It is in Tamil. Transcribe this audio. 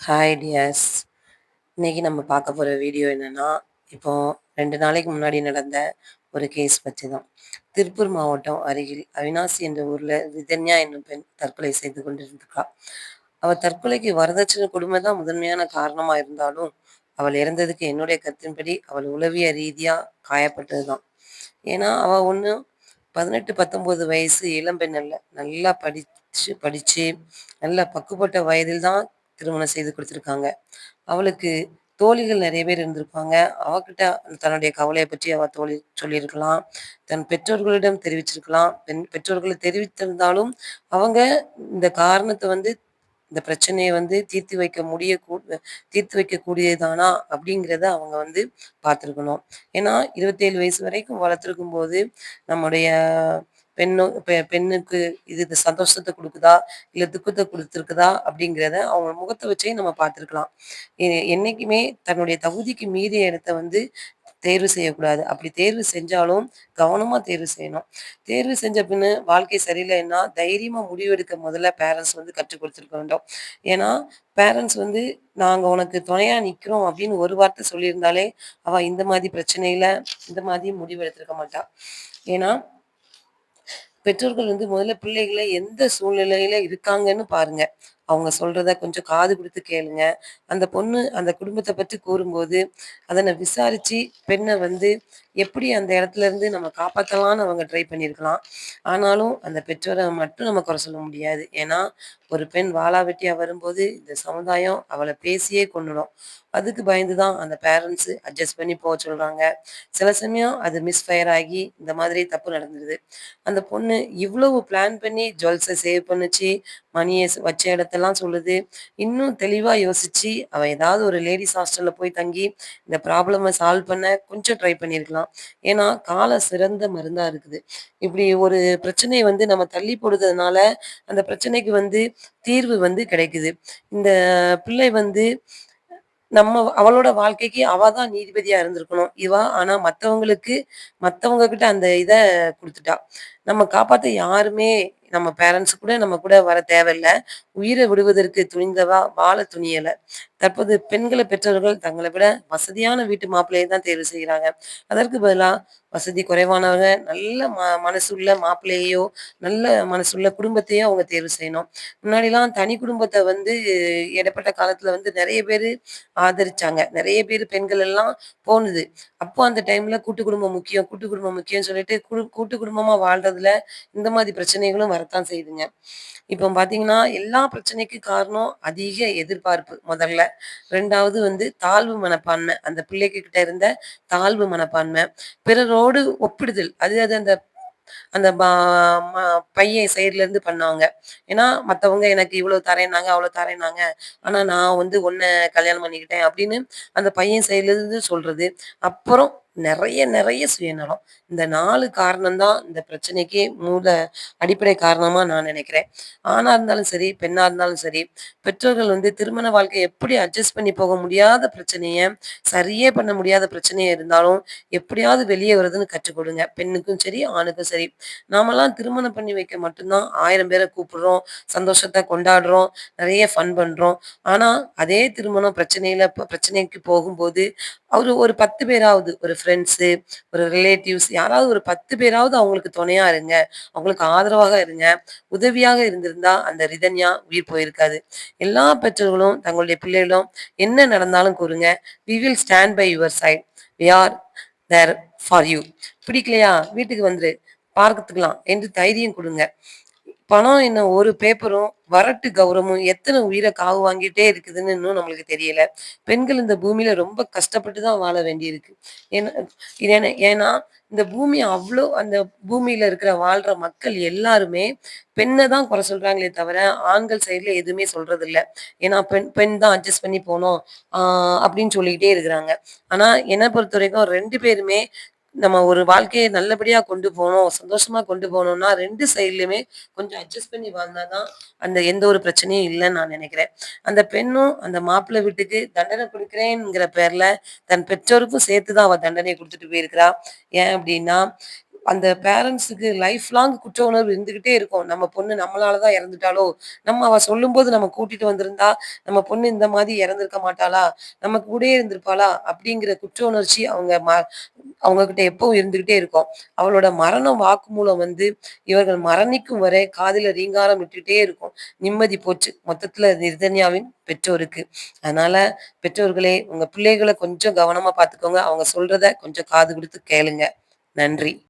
ஹாய் டியர்ஸ் இன்னைக்கு நம்ம பார்க்க போகிற வீடியோ என்னன்னா இப்போ ரெண்டு நாளைக்கு முன்னாடி நடந்த ஒரு கேஸ் பற்றி தான் திருப்பூர் மாவட்டம் அருகில் அவினாசி என்ற ஊரில் விதன்யா என்னும் பெண் தற்கொலை செய்து கொண்டிருந்திருக்கா. அவள் தற்கொலைக்கு வரதட்சணை கொடுமை தான் முதன்மையான காரணமாக இருந்தாலும் அவள் இறந்ததுக்கு என்னுடைய கருத்தின்படி அவள் உளவிய ரீதியாக காயப்பட்டது தான் ஏன்னா அவள் ஒன்று பதினெட்டு பத்தொம்போது வயசு இளம்பெண் அல்ல. நல்லா படித்து படித்து நல்ல பக்குப்பட்ட வயதில் தான் திருமணம் செய்து கொடுத்துருக்காங்க. அவளுக்கு தோழிகள் நிறைய பேர் இருந்திருப்பாங்க. அவகிட்ட தன்னுடைய கவலையை பற்றி அவள் தோழி சொல்லியிருக்கலாம். தன் பெற்றோர்களிடம் தெரிவிச்சிருக்கலாம் பெண் பெற்றோர்களை தெரிவித்திருந்தாலும் அவங்க இந்த காரணத்தை வந்து இந்த பிரச்சனையை வந்து தீர்த்து வைக்க முடிய தீர்த்து வைக்கக்கூடியதானா அப்படிங்கிறத அவங்க வந்து பார்த்துருக்கணும். ஏன்னா இருபத்தேழு வயசு வரைக்கும் வளர்த்துருக்கும் போது நம்முடைய பெண்ணு பெ பெண்ணுக்கு இது சந்தோஷத்தை கொடுக்குதா? இல்லை துக்கத்தை கொடுத்துருக்குதா? அப்படிங்கிறத அவங்க முகத்தை வச்சே நம்ம பார்த்துருக்கலாம். என்னைக்குமே தன்னுடைய தகுதிக்கு மீறிய இடத்த வந்து தேர்வு செய்யக்கூடாது. அப்படி தேர்வு செஞ்சாலும் கவனமாக தேர்வு செய்யணும். தேர்வு செஞ்ச பின்னு வாழ்க்கை சரியில்லைன்னா தைரியமாக முடிவெடுக்க முதல்ல பேரண்ட்ஸ் வந்து கற்றுக் கொடுத்துருக்க வேண்டும். ஏன்னா பேரண்ட்ஸ் வந்து நாங்கள் உனக்கு துணையாக நிற்கிறோம் அப்படின்னு ஒரு வார்த்தை சொல்லியிருந்தாலே அவள் இந்த மாதிரி பிரச்சனையில் இந்த மாதிரி முடிவு எடுத்திருக்க மாட்டாள் ஏன்னா பெற்றோர்கள் வந்து முதல்ல பிள்ளைகளை எந்த சூழ்நிலையில இருக்காங்கன்னு பாருங்க. அவங்க சொல்றத கொஞ்சம் காது கொடுத்து கேளுங்க. அந்த பொண்ணு அந்த குடும்பத்தை பற்றி கூறும்போது அதனை விசாரிச்சு பெண்ணை வந்து எப்படி அந்த இடத்துல இருந்து நம்ம காப்பாற்றலாம்னு அவங்க ட்ரை பண்ணியிருக்கலாம் ஆனாலும் அந்த பெற்றோரை மட்டும் நம்ம குறை சொல்ல முடியாது. ஏன்னா ஒரு பெண் வாழா வெட்டியாக வரும்போது இந்த சமுதாயம் அவளை பேசியே கொண்டுடும். அதுக்கு பயந்து தான் அந்த பேரண்ட்ஸு அட்ஜஸ்ட் பண்ணி போக சொல்கிறாங்க சில சமயம் அது மிஸ்ஃபயர் ஆகி இந்த மாதிரி தப்பு நடந்துடுது அந்த பொண்ணு இவ்வளவு பிளான் பண்ணி ஜுவல்ஸை சேவ் பண்ணுச்சு மணியை வச்ச இடத்தெல்லாம் சொல்லுது. இன்னும் தெளிவாக யோசிச்சு அவள் ஏதாவது ஒரு லேடிஸ் ஹாஸ்டலில் போய் தங்கி இந்த ப்ராப்ளமை சால்வ் பண்ண கொஞ்சம் ட்ரை பண்ணியிருக்கலாம் ஏன்னா கால சிறந்த மருந்தாக இருக்குது. இப்படி ஒரு பிரச்சனையை வந்து நம்ம தள்ளி போடுறதுனால அந்த பிரச்சனைக்கு வந்து தீர்வு வந்து கிடைக்குது. இந்த பிள்ளை வந்து நம்ம அவளோட வாழ்க்கைக்கு அவ தான் நீதிபதியா இருந்திருக்கணும். இவா ஆனா மத்தவங்களுக்கு மத்தவங்க கிட்ட அந்த இதை கொடுத்துட்டா. நம்ம காப்பாத்த யாருமே நம்ம பேரண்ட்ஸ் கூட நம்ம கூட வர தேவையில்லை. உயிரை விடுவதற்கு துணிந்தவா வாழ துணியலை. தற்போது பெண்களை பெற்றவர்கள் தங்களை விட வசதியான வீட்டு மாப்பிள்ளையை தான் தேர்வு செய்கிறாங்க. அதற்கு பதிலாக வசதி குறைவானவங்க நல்ல ம மனசுள்ள மாப்பிள்ளையோ நல்ல மனசுள்ள குடும்பத்தையோ அவங்க தேர்வு செய்யணும். முன்னாடிலாம் தனி குடும்பத்தை வந்து இடப்பட்ட காலத்துல வந்து நிறைய பேர் ஆதரிச்சாங்க. நிறைய பேர் பெண்கள் எல்லாம் போனது. அப்போ அந்த டைம்ல கூட்டு குடும்பம் முக்கியம் கூட்டு குடும்பம் முக்கியம்னு சொல்லிட்டு கூட்டு குடும்பமா வாழ்றதுல இந்த மாதிரி பிரச்சனைகளும் வரத்தான் செய்யுதுங்க இப்போ பார்த்தீங்கன்னா எல்லா பிரச்சனைக்கும் காரணம் அதிக எதிர்பார்ப்பு முதல்ல. ரெண்டாவது வந்து தாழ்வு மனப்பான்மை. அந்த பிள்ளைக்கு கிட்ட இருந்த தாழ்வு மனப்பான்மை. பிறரோடு ஒப்பிடுதல். அது அது அந்த அந்த பையன் சைட்ல இருந்து பண்ணாங்க ஏன்னா மற்றவங்க எனக்கு இவ்வளவு தரேனாங்க அவ்வளவு தரேனாங்க ஆனா நான் வந்து ஒன்ன கல்யாணம் பண்ணிக்கிட்டேன் அப்படின்னு அந்த பையன் சைட்ல இருந்து சொல்றது. அப்புறம் நிறைய நிறைய சுயநலம். இந்த நாலு காரணம்தான் இந்த பிரச்சனைக்கு மூல அடிப்படை காரணமா நான் நினைக்கிறேன். ஆணாக இருந்தாலும் சரி பெண்ணா இருந்தாலும் சரி பெற்றோர்கள் வந்து திருமண வாழ்க்கை எப்படி அட்ஜஸ்ட் பண்ணி போக முடியாத பிரச்சனையை சரியே பண்ண முடியாத பிரச்சனையா இருந்தாலும் எப்படியாவது வெளியே வருதுன்னு கற்றுக் கொடுங்க. பெண்ணுக்கும் சரி ஆணுக்கும் சரி. நாமெல்லாம் திருமணம் பண்ணி வைக்க மட்டும்தான் ஆயிரம் பேரை கூப்பிடுறோம் சந்தோஷத்தை கொண்டாடுறோம் நிறைய ஃபன் பண்றோம். ஆனா அதே திருமணம் பிரச்சனையில பிரச்சனைக்கு போகும்போது அவர் ஒரு பத்து பேராவது ஒரு ஃப்ரெண்ட்ஸு ஒரு ரிலேட்டிவ்ஸ் யாராவது ஒரு பத்து பேராவது அவங்களுக்கு துணையா இருங்க. அவங்களுக்கு ஆதரவாக இருங்க. உதவியாக இருந்திருந்தா அந்த ரிதன்யா உயிர் போயிருக்காது. எல்லா பெற்றோர்களும் தங்களுடைய பிள்ளைகளும் என்ன நடந்தாலும் கூறுங்க. We will stand by your side we are there for you பிடிக்கலையா? வீட்டுக்கு வந்துரு. பார்க்கத்துக்கலாம் என்று தைரியம் கொடுங்க. பணம் என்ன ஒரு பேப்பரும் வரட்டு கௌரவமும் எத்தனை உயிரை காவு வாங்கிட்டே இருக்குதுன்னு இன்னும் நம்மளுக்கு தெரியல. பெண்கள் இந்த பூமியில ரொம்ப கஷ்டப்பட்டு தான் வாழ வேண்டியிருக்கு. ஏன்னா ஏன்னா இந்த பூமி அவ்வளோ அந்த பூமியில இருக்கிற வாழ்ற மக்கள் எல்லாருமே பெண்ணை தான் குறை சொல்றாங்களே தவிர ஆண்கள் சைட்ல எதுவுமே சொல்றது இல்லை ஏன்னா பெண் பெண் தான் அட்ஜஸ்ட் பண்ணி போனோம் ஆஹ் அப்படின்னு சொல்லிக்கிட்டே இருக்கிறாங்க. ஆனா என்னை பொறுத்த வரைக்கும் ரெண்டு பேருமே நம்ம ஒரு வாழ்க்கையை நல்லபடியா கொண்டு போகணும் சந்தோஷமா கொண்டு போகணும்னா ரெண்டு சைட்லயுமே கொஞ்சம் அட்ஜஸ்ட் பண்ணி வாழ்ந்தாதான் அந்த எந்த ஒரு பிரச்சனையும் இல்லைன்னு நான் நினைக்கிறேன். அந்த பெண்ணும் அந்த மாப்பிள்ளை வீட்டுக்கு தண்டனை கொடுக்குறேங்கிற பேர்ல தன் பெற்றோருக்கும் சேர்த்துதான் அவ தண்டனை கொடுத்துட்டு போயிருக்கிறா. ஏன் அப்படின்னா அந்த பேரண்ட்ஸுக்கு லைஃப் லாங் குற்ற உணர்வு இருந்துகிட்டே இருக்கும். நம்ம பொண்ணு நம்மளால தான் இறந்துட்டாலோ நம்ம அவ சொல்லும்போது நம்ம கூட்டிட்டு வந்திருந்தா, நம்ம பொண்ணு இந்த மாதிரி இறந்திருக்க மாட்டாளா? நம்ம கூடயே இருந்திருப்பாளா? அப்படிங்கிற குற்ற உணர்ச்சி அவங்க ம அவங்க கிட்ட எப்பவும் இருந்துகிட்டே இருக்கும். அவளோட மரணம் வாக்குமூலம் வந்து இவர்கள் மரணிக்கும் வரை காதில ரீங்காரம் விட்டுட்டே இருக்கும். நிம்மதி போச்சு. மொத்தத்துல நிர்தன்யாவின் பெற்றோருக்கு. அதனால பெற்றோர்களே உங்க பிள்ளைகளை கொஞ்சம் கவனமா பார்த்துக்கோங்க. அவங்க சொல்றத கொஞ்சம் காது கொடுத்து கேளுங்க. நன்றி.